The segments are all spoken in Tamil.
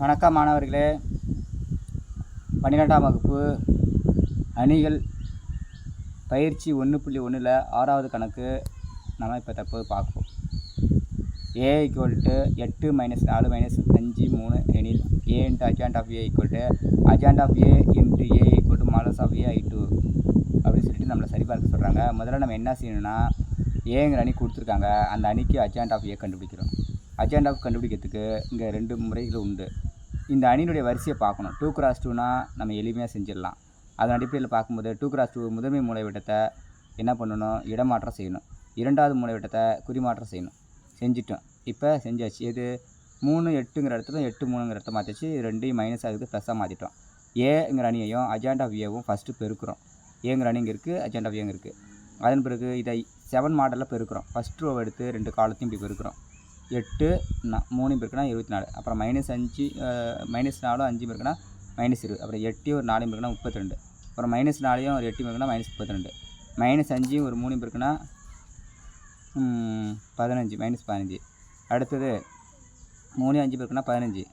வணக்கம் மாணவர்களே. பன்னிரெண்டாம் வகுப்பு. அணிகள் பயிற்சி ஒன்று புள்ளி ஒன்றில் ஆறாவது கணக்கு நம்ம இப்போ தற்போது பார்ப்போம் ஏ ஈக்குவல் டு எட்டு மைனஸ் நாலு மைனஸ் அஞ்சு மூணு எனில் A into adjoint of A equal to adjoint of A into A equal to modulus of A I two அப்படின்னு சொல்லிட்டு நம்மளை சரி பார்க்க சொல்கிறாங்க முதல்ல நம்ம என்ன செய்யணும்னா ஏங்கிற அணி கொடுத்துருக்காங்க. அந்த அணிக்கு அஜாண்ட் ஆஃப் ஏ கண்டுபிடிக்கிறோம். அஜாண்ட் ஆஃப் கண்டுபிடிக்கிறதுக்கு இங்கே ரெண்டு முறைகள் உண்டு. இந்த அணியினுடைய வரிசையை பார்க்கணும். டூ கிராஸ் டூனா நம்ம எளிமையாக செஞ்சிடலாம். அதன் அடிப்படையில் பார்க்கும்போது டூ கிராஸ் டூ முதன்மை மூலைவிட்டத்தை என்ன பண்ணணும்? இடமாற்றம் செய்யணும். இரண்டாவது மூலைவிட்டத்தை குறிமாற்றம் செய்யணும். செஞ்சிட்டோம். இப்போ செஞ்சாச்சு. எது? மூணு எட்டுங்கிற இடத்துல எட்டு மூணுங்கிற இடத்த மாற்றிச்சு ரெண்டையும் மைனஸ் ஆகுது ப்ளஸ்ஸாக மாற்றிட்டோம் ஏங்கிற அணியையும் அஜாண்ட் ஆஃப் ஏவும் ஃபஸ்ட்டு பெருக்கிறோம். ஏங்கிற அணி இங்கே இருக்குது அஜாண்ட் ஆஃப் ஏங்க இருக்குது அதன் பிறகு இதை செவன் மாடலில் பெருக்கிறோம். ஃபஸ்ட் ரோ எடுத்து ரெண்டு காலத்தையும் இப்படி பெருக்கிறோம். எட்டு நா மூணு பெருக்குனா இருபத்தி நாலு. அப்புறம் மைனஸ் அஞ்சு மைனஸ் நாலும் அஞ்சு பெருக்குனா மைனஸ் இருபது. அப்புறம் எட்டு ஒரு நாலு பெருக்குனா முப்பத்தி ரெண்டு அப்புறம் மைனஸ் நாலையும் ஒரு எட்டு பெருக்குனா மைனஸ் முப்பத்தி ரெண்டு மைனஸ் அஞ்சு ஒரு மூணு பெருக்குனா பதினஞ்சு மைனஸ் பதினஞ்சு. அடுத்தது மூணு அஞ்சு பேருக்குன்னா பதினஞ்சு.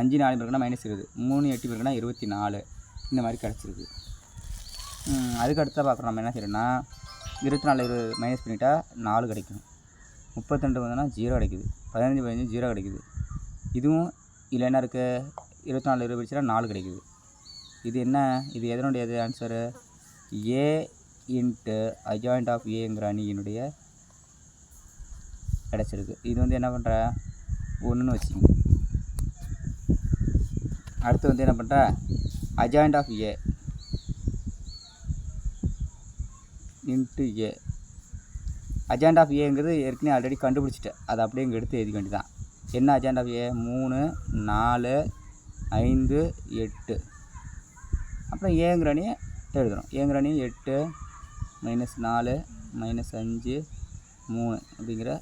அஞ்சு நாலு பேருக்குன்னா மைனஸ் இருபது. மூணு எட்டு பேருக்குன்னா இருபத்தி நாலு. இந்த மாதிரி கிடச்சிருக்கு. அதுக்கு அடுத்தா பார்க்குறோம் நம்ம என்ன செய்யணும்னா இருபத்தி நாலு இருபது மைனஸ் பண்ணிட்டா நாலு கிடைக்கும். முப்பத்திரெண்டு வந்தோன்னா ஜீரோ கிடைக்குது. பதினஞ்சு பதினஞ்சு ஜீரோ கிடைக்குது. இதுவும் இதில் என்ன இருக்குது இருபத்தி நாலு இருபது பிடிச்சா நாலு கிடைக்குது. இது என்ன? இது எதனுடைய இது answer A into adjoint of ஏங்கிற அணியினுடைய கிடச்சிருக்கு இது வந்து என்ன பண்ணுற ஒன்றுன்னு வச்சுக்கோங்க. அடுத்து வந்து என்ன பண்ணுற adjoint of A into A adjoint of ஏங்கிறது ஏற்கனவே ஆல்ரெடி கண்டுபிடிச்சிட்டேன். அதை அப்படியே இங்கே எடுத்து எழுதிக்க வேண்டியதான் என்ன அஜாண்ட் ஆஃப் ஏ மூணு நாலு ஐந்து எட்டு. அப்புறம் ஏங்கிற அணியை எழுதுகிறோம் ஏங்கிற அணி எட்டு மைனஸ் நாலு மைனஸ் அஞ்சு மூணு அப்படிங்கிற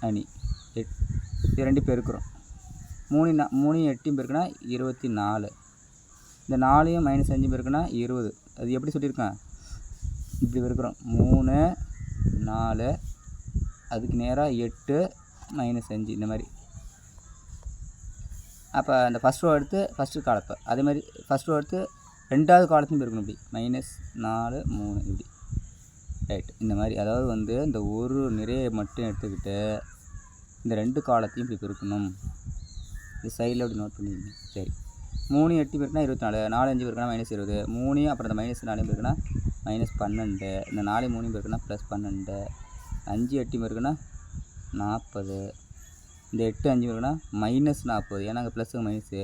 அணி. எட் இது ரெண்டு பெருக்கிறோம். மூணு நா மூணையும் எட்டையும் பெருக்குனா இருபத்தி நாலு இந்த நாலையும் மைனஸ் அஞ்சு பெருக்குனா இருபது. அது எப்படி சொல்லியிருக்கேன்? இப்படி பெருக்கிறோம். மூணு நாலு அதுக்கு நேராக எட்டு மைனஸ் அஞ்சு இந்த மாதிரி. அப்போ அந்த ஃபஸ்ட் ரோ எடுத்து ஃபஸ்ட்டு காலத்தை அதே மாதிரி ஃபஸ்ட் ரோ எடுத்து ரெண்டாவது காலத்தையும் இருக்கணும் இப்படி. மைனஸ் நாலு மூணு இப்படி. ரைட் இந்த மாதிரி. அதாவது வந்து இந்த ஒரு நிறையை மட்டும் எடுத்துக்கிட்டு இந்த ரெண்டு காலத்தையும் இப்படி பெருக்கணும். இது சைடில் அப்படி நோட் பண்ணிக்கோங்க சரி. மூணு எட்டு பேருக்குனா இருபத்தி நாலு நாலு அஞ்சு பேருக்குனா மைனஸ் இருபது. மூணு அப்புறம் இந்த மைனஸ் நாலு பேருக்குனா மைனஸ் பன்னெண்டு. இந்த நாலு மூணு பேருக்குனா ப்ளஸ் பன்னெண்டு. அஞ்சு எட்டு பேருக்குனா நாற்பது இந்த எட்டு அஞ்சு பெருக்குன்னா மைனஸ் நாற்பது ஏன்னா அங்கே ப்ளஸ்ஸு மைனஸு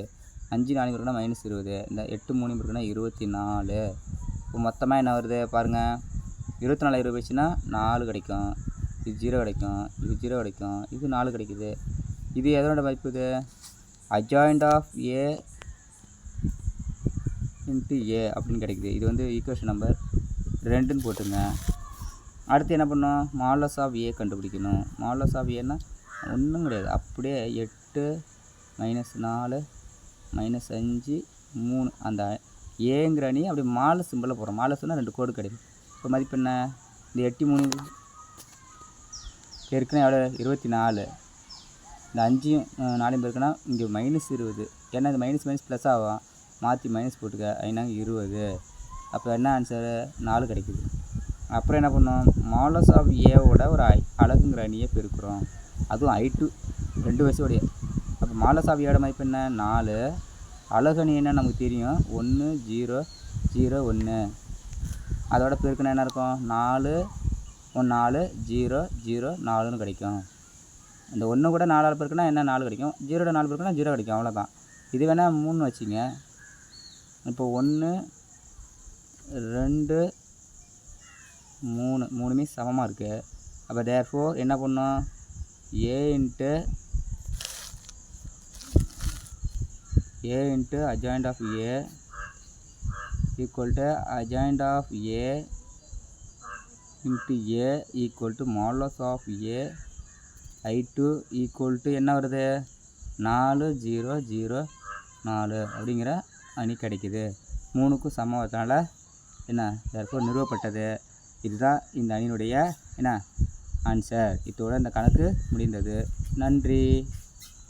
அஞ்சு நாலு பேருக்குனா மைனஸ் இருபது. இந்த எட்டு மூணு பெருக்குன்னா இருபத்தி நாலு இப்போ மொத்தமாக என்ன வருது பாருங்கள் இருபத்தி நாலு இருபது வச்சுன்னா நாலு கிடைக்கும். இது ஜீரோ கிடைக்கும். இது ஜீரோ கிடைக்கும். இது நாலு கிடைக்குது. இது எதனோட மதிப்பு இது? Adjoint of A into A அப்படின்னு கிடைக்குது. இது வந்து ஈக்குவேஷன் நம்பர் ரெண்டுன்னு போட்டுங்க. அடுத்து என்ன பண்ணோம் மாலஸ் ஆஃப் ஏ கண்டுபிடிக்கணும். மாலஸ் ஆஃப் ஏன்னா ஒன்றும் கிடையாது. அப்படியே எட்டு மைனஸ் நாலு மைனஸ் அஞ்சு மூணு அந்த ஏங்கிற அணி அப்படி மாலை சிம்பிளில் போடுறோம். மாலஸ்னால் ரெண்டு கோடு கிடைக்கும். இப்போ மதிப்பு என்ன? இந்த எட்டு மூணு ஏற்கனவே எவ்வளோ இருபத்தி நாலு. இந்த அஞ்சையும் நாலையும் பேருக்குன்னா இங்கே மைனஸ் இருபது. ஏன்னா இது மைனஸ் மைனஸ் ப்ளஸ் ஆகும். மாற்றி மைனஸ் போட்டுக்க. ஐநாங்க இருபது. அப்போ என்ன ஆன்சரு நாலு கிடைக்குது. அப்புறம் என்ன பண்ணோம்? மாலஸ் ஆஃப் ஏவோட ஒரு ஐ அழகுங்கிற அணியை பெருக்கிறோம். அதுவும் ஐ டூ ரெண்டு வயசுடைய அப்போ மாலஸ் ஆஃப் ஏவோட மதிப்பு என்ன? நாலு. அழகு அணி என்ன? நமக்கு தெரியும். ஒன்று ஜீரோ ஜீரோ ஒன்று அதோட பெருக்கணும் என்ன இருக்கும்? நாலு ஒன்று நாலு ஜீரோ ஜீரோ நாலுன்னு கிடைக்கும். இந்த ஒன்று கூட நாலால் பெருக்குனா என்ன? நாலு கிடைக்கும். ஜீரோட நாலு பெருக்குனா ஜீரோ கிடைக்கும். அவ்வளோதான் இது வேணால் மூணு வச்சுங்க. இப்போ ஒன்று ரெண்டு மூணு மூணுமே சமமாக இருக்குது அப்போ தேர்ஃபோ என்ன பண்ணோம்? A into A into adjoint of A equal to adjoint of A into A equal to modulus of A I two equal to என்ன வருது? நாலு ஜீரோ ஜீரோ நாலு அப்படிங்கிற அணி கிடைக்குது. மூணுக்கும் சமம் அதனால் என்ன தற்போது நிறுவப்பட்டது. இதுதான் இந்த அணியினுடைய என்ன ஆன்சர் இதோட இந்த கணக்கு முடிந்தது. நன்றி.